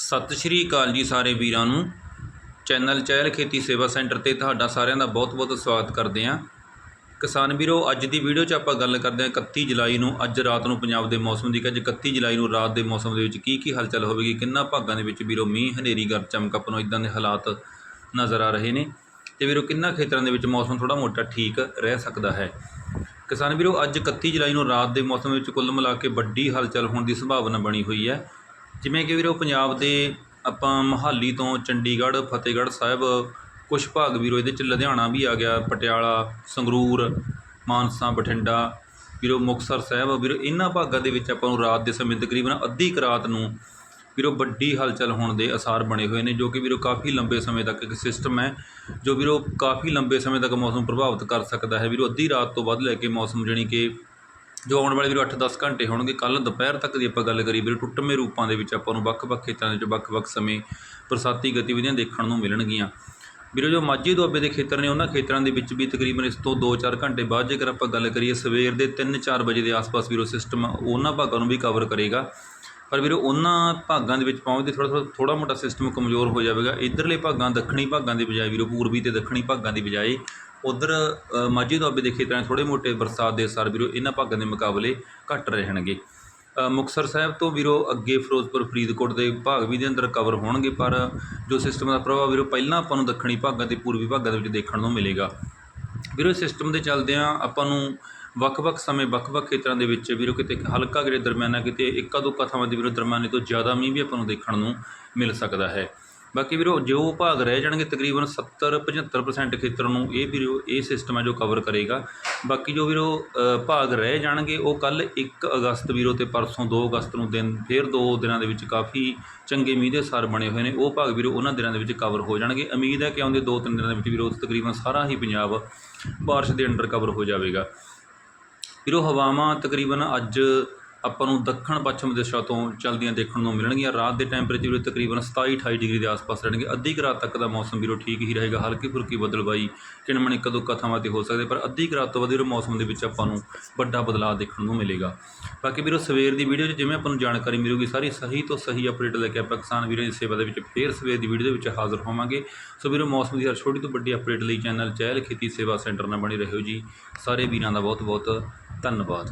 ਸਤਿ ਸ਼੍ਰੀ ਅਕਾਲ ਜੀ ਸਾਰੇ ਵੀਰਾਂ ਨੂੰ। ਚੈਨਲ ਚਹਿਲ ਖੇਤੀ ਸੇਵਾ ਸੈਂਟਰ ਤੇ ਤੁਹਾਡਾ ਸਾਰਿਆਂ ਦਾ ਬਹੁਤ-ਬਹੁਤ ਸਵਾਗਤ ਕਰਦੇ ਹਾਂ। ਕਿਸਾਨ ਵੀਰੋ, ਅੱਜ ਦੀ ਵੀਡੀਓ 'ਚ ਆਪਾਂ ਗੱਲ ਕਰਦੇ ਹਾਂ 31 ਜੁਲਾਈ ਨੂੰ, ਅੱਜ ਰਾਤ ਨੂੰ ਪੰਜਾਬ ਦੇ ਮੌਸਮ ਦੀ। ਕਿ ਅੱਜ 31 ਜੁਲਾਈ ਨੂੰ ਰਾਤ ਦੇ ਮੌਸਮ ਦੇ ਵਿੱਚ ਕੀ ਕੀ ਹਲਚਲ ਹੋਵੇਗੀ, ਕਿੰਨਾ ਭਾਗਾਂ ਦੇ ਵਿੱਚ ਵੀਰੋ ਮੀਂਹ, ਹਨੇਰੀ ਗਰ ਚਮਕ ਆਪਾਂ ਨੂੰ ਇਦਾਂ ਦੇ ਹਾਲਾਤ ਨਜ਼ਰ ਆ ਰਹੇ ਨੇ। ਤੇ ਵੀਰੋ, ਕਿੰਨਾ ਖੇਤਰਾਂ ਦੇ ਵਿੱਚ ਮੌਸਮ ਥੋੜਾ ਮੋਟਾ ਠੀਕ ਰਹਿ ਸਕਦਾ ਹੈ? ਕਿਸਾਨ ਵੀਰੋ, ਅੱਜ 31 ਜੁਲਾਈ ਨੂੰ ਰਾਤ ਦੇ ਮੌਸਮ ਵਿੱਚ ਕੁੱਲ ਮਿਲਾ ਕੇ ਵੱਡੀ ਹਲਚਲ ਹੋਣ ਦੀ ਸੰਭਾਵਨਾ ਬਣੀ ਹੋਈ ਹੈ। ਜਿਵੇਂ ਕਿ ਵੀਰੋ ਪੰਜਾਬ ਦੇ ਆਪਾਂ ਮੋਹਾਲੀ ਤੋਂ ਚੰਡੀਗੜ੍ਹ, ਫਤਿਹਗੜ੍ਹ ਸਾਹਿਬ ਕੁਛ ਭਾਗ ਵੀਰੋ ਇਹਦੇ ਚ ਲੁਧਿਆਣਾ ਵੀ ਆ ਗਿਆ, ਪਟਿਆਲਾ, ਸੰਗਰੂਰ, ਮਾਨਸਾ, ਬਠਿੰਡਾ, ਵੀਰੋ ਮੁਕਤਸਰ ਸਾਹਿਬ, ਵੀਰੋ ਇਹਨਾਂ ਭਾਗਾਂ ਦੇ ਵਿੱਚ ਆਪਾਂ ਨੂੰ ਰਾਤ ਦੇ ਸਮੇਂ ਤਕਰੀਬਨ ਅੱਧੀ ਕੁ ਰਾਤ ਨੂੰ ਵੀਰੋ ਵੱਡੀ ਹਲਚਲ ਹੋਣ ਦੇ ਅਸਾਰ ਬਣੇ ਹੋਏ ਨੇ, ਜੋ ਕਿ ਵੀਰੋ ਕਾਫੀ ਲੰਬੇ ਸਮੇਂ ਤੱਕ ਇੱਕ ਸਿਸਟਮ ਹੈ, ਜੋ ਵੀਰੋ ਕਾਫੀ ਲੰਬੇ ਸਮੇਂ ਤੱਕ ਮੌਸਮ ਪ੍ਰਭਾਵਿਤ ਕਰ ਸਕਦਾ ਹੈ। ਵੀਰੋ ਅੱਧੀ ਰਾਤ ਤੋਂ ਵੱਧ ਲੈ ਕੇ ਮੌਸਮ ਜਾਣੀ ਕਿ ਜੋ ਆਉਣ ਵਾਲੇ ਵੀਰੋ 8-10 ਘੰਟੇ ਹੋਣਗੇ ਕੱਲ ਦੁਪਹਿਰ ਤੱਕ ਦੀ ਆਪਾਂ ਗੱਲ ਕਰੀਏ ਵੀਰੋ, ਟੁੱਟਵੇਂ ਰੂਪਾਂ ਦੇ ਵਿੱਚ ਆਪਾਂ ਨੂੰ ਵੱਖ-ਵੱਖ ਖੇਤਰਾਂ ਦੇ ਵਿੱਚ ਵੱਖ-ਵੱਖ ਸਮੇਂ ਬਰਸਾਤੀ ਗਤੀਵਿਧੀਆਂ ਦੇਖਣ ਨੂੰ ਮਿਲਣਗੀਆਂ। ਵੀਰੋ, ਜੋ ਮਾਝੇ ਦੁਆਬੇ ਦੇ ਖੇਤਰ ਨੇ, ਉਹਨਾਂ ਖੇਤਰਾਂ ਦੇ ਵਿੱਚ ਵੀ ਤਕਰੀਬਨ ਇਸ ਤੋਂ 2-4 ਘੰਟੇ ਬਾਅਦ ਜੇਕਰ ਆਪਾਂ ਗੱਲ ਕਰੀਏ, ਸਵੇਰ ਦੇ 3-4 ਵਜੇ ਦੇ ਆਸ-ਪਾਸ ਵੀਰੋ ਸਿਸਟਮ ਉਹਨਾਂ ਭਾਗਾਂ ਨੂੰ ਵੀ ਕਵਰ ਕਰੇਗਾ। ਪਰ ਵੀਰੋ ਉਹਨਾਂ ਭਾਗਾਂ ਦੇ ਵਿੱਚ ਪਹੁੰਚਦੇ ਥੋੜਾ ਥੋੜਾ ਥੋੜਾ ਮੋਟਾ ਸਿਸਟਮ ਕਮਜ਼ੋਰ ਹੋ ਜਾਵੇਗਾ। ਇਧਰਲੇ ਭਾਗਾਂ ਦੱਖਣੀ ਭਾਗਾਂ ਦੀ ਬਜਾਏ ਵੀਰੋ ਪੂਰਬੀ ਤੇ ਦੱਖਣੀ ਭਾਗਾਂ ਦੀ ਬਜਾਏ ਉਧਰ ਮਾਝੇ ਦੁਆਬੇ ਦੇ ਖੇਤਰਾਂ 'ਚ ਥੋੜੇ ਮੋਟੇ ਬਰਸਾਤ ਦੇ ਅਸਰ ਵੀਰੋ ਇਹਨਾਂ ਭਾਗਾਂ ਦੇ ਮੁਕਾਬਲੇ ਘੱਟ ਰਹਿਣਗੇ। ਅ, ਮੁਕਤਸਰ ਸਾਹਿਬ ਤੋਂ ਵੀਰੋ ਅੱਗੇ ਫਿਰੋਜ਼ਪੁਰ ਫਰੀਦਕੋਟ ਦੇ ਭਾਗ ਵੀ ਦੇ ਅੰਦਰ ਕਵਰ ਹੋਣਗੇ ਪਰ ਜੋ ਸਿਸਟਮ ਦਾ ਪ੍ਰਭਾਵ ਵੀਰੋ ਪਹਿਲਾਂ ਆਪਾਂ ਨੂੰ ਦੱਖਣੀ ਭਾਗਾਂ ਤੇ ਪੂਰਬੀ ਭਾਗਾਂ ਦੇ ਵਿੱਚ ਦੇਖਣ ਨੂੰ ਮਿਲੇਗਾ। ਵੀਰੋ ਸਿਸਟਮ ਦੇ ਚੱਲਦਿਆਂ ਆਪਾਂ ਨੂੰ ਵੱਖ-ਵੱਖ ਸਮੇਂ ਵੱਖ-ਵੱਖ ਖੇਤਰਾਂ ਦੇ ਵਿੱਚ ਵੀਰੋ ਕਿਤੇ ਹਲਕਾ ਕਿਤੇ ਦਰਮਿਆਨਾ ਕਿਤੇ ਇੱਕਾ ਦੁੱਕਾ ਥਾਵਾਂ ਦੇ ਵੀਰੋ ਦਰਮਿਆਨੇ ਤੋਂ ਜ਼ਿਆਦਾ ਮੀਂਹ ਵੀ ਆਪਾਂ ਨੂੰ ਦੇਖਣ ਨੂੰ ਮਿਲ ਸਕਦਾ ਹੈ। ਬਾਕੀ ਵੀਰੋ ਜੋ ਭਾਗ ਰਹਿ ਜਾਣਗੇ ਤਕਰੀਬਨ 70-75% ਖੇਤਰ ਨੂੰ ਇਹ ਵੀਰੋ ਇਹ ਸਿਸਟਮ ਹੈ ਜੋ ਕਵਰ ਕਰੇਗਾ। ਬਾਕੀ ਜੋ ਵੀਰੋ ਭਾਗ ਰਹਿ ਜਾਣਗੇ ਉਹ ਕੱਲ 1 ਅਗਸਤ ਵੀਰੋ ਤੇ ਪਰਸੋਂ 2 ਅਗਸਤ ਨੂੰ ਦਿਨ, ਫਿਰ ਦੋ ਦਿਨਾਂ ਦੇ ਵਿੱਚ ਕਾਫੀ ਚੰਗੇ ਮੀਂਹ ਦੇ ਸਾਰ ਬਣੇ ਹੋਏ ਨੇ। ਉਹ ਭਾਗ ਵੀਰੋ ਉਹਨਾਂ ਦਿਨਾਂ ਦੇ ਵਿੱਚ ਕਵਰ ਹੋ ਜਾਣਗੇ। ਉਮੀਦ ਹੈ ਕਿ ਆਉਂਦੇ 2-3 ਦਿਨਾਂ ਦੇ ਵਿੱਚ ਵੀਰੋ ਤਕਰੀਬਨ ਸਾਰਾ ਹੀ ਪੰਜਾਬ ਬਾਰਿਸ਼ ਦੇ ਅੰਡਰ ਕਵਰ ਹੋ ਜਾਵੇਗਾ। ਵੀਰੋ, ਹਵਾਵਾਂ ਤਕਰੀਬਨ ਅੱਜ ਆਪਾਂ ਨੂੰ ਦੱਖਣ ਪੱਛਮ ਦਿਸ਼ਾ ਤੋਂ ਚੱਲਦੀਆਂ ਦੇਖਣ ਨੂੰ ਮਿਲਣਗੀਆਂ। ਰਾਤ ਦੇ ਟੈਂਪਰੇਚਰ ਵੀਰੋ ਤਕਰੀਬਨ 27 28 ਡਿਗਰੀ ਦੇ ਆਸ-ਪਾਸ ਰਹਿਣਗੇ। ਅੱਧੀ ਕੁ ਰਾਤ ਤੱਕ ਦਾ ਮੌਸਮ ਵੀਰੋ ਠੀਕ ਹੀ ਰਹੇਗਾ। ਹਲਕੀ ਫੁਲਕੀ ਬਦਲਵਾਈ ਕਿਣਮਣ ਇੱਕ ਦੋ ਤੇ ਹੋ ਸਕਦੇ, ਪਰ ਅੱਧੀ ਕੁ ਰਾਤ ਤੋਂ ਬਾਅਦ ਵੀਰੋ ਮੌਸਮ ਦੇ ਵਿੱਚ ਆਪਾਂ ਨੂੰ ਵੱਡਾ ਬਦਲਾਅ ਦੇਖਣ ਨੂੰ ਮਿਲੇਗਾ। ਬਾਕੀ ਵੀਰੋ, ਸਵੇਰ ਦੀ ਵੀਡੀਓ 'ਚ ਜਿਵੇਂ ਆਪਾਂ ਨੂੰ ਜਾਣਕਾਰੀ ਮਿਲੂਗੀ, ਸਾਰੀ ਸਹੀ ਤੋਂ ਸਹੀ ਅਪਡੇਟ ਲੈ ਕੇ ਆਪਾਂ ਕਿਸਾਨ ਵੀਰਾਂ ਦੀ ਸੇਵਾ ਦੇ ਵਿੱਚ ਫੇਰ ਸਵੇਰ ਦੀ ਵੀਡੀਓ ਦੇ ਵਿੱਚ ਹਾਜ਼ਰ ਹੋਵਾਂਗੇ। ਸੋ ਵੀਰੋ, ਮੌਸਮ ਦੀ ਹਰ ਛੋਟੀ ਤੋਂ ਵੱਡੀ ਅਪਡੇਟ ਲਈ ਚੈਨਲ ਚਹਿਲ ਖੇਤੀ ਸੇਵਾ ਸੈਂਟਰ ਨਾਲ ਬਣੇ ਰਹੋ ਜੀ। ਸਾਰੇ ਵੀਰਾਂ ਦਾ ਬਹੁਤ ਬਹੁਤ ਧੰਨਵਾਦ।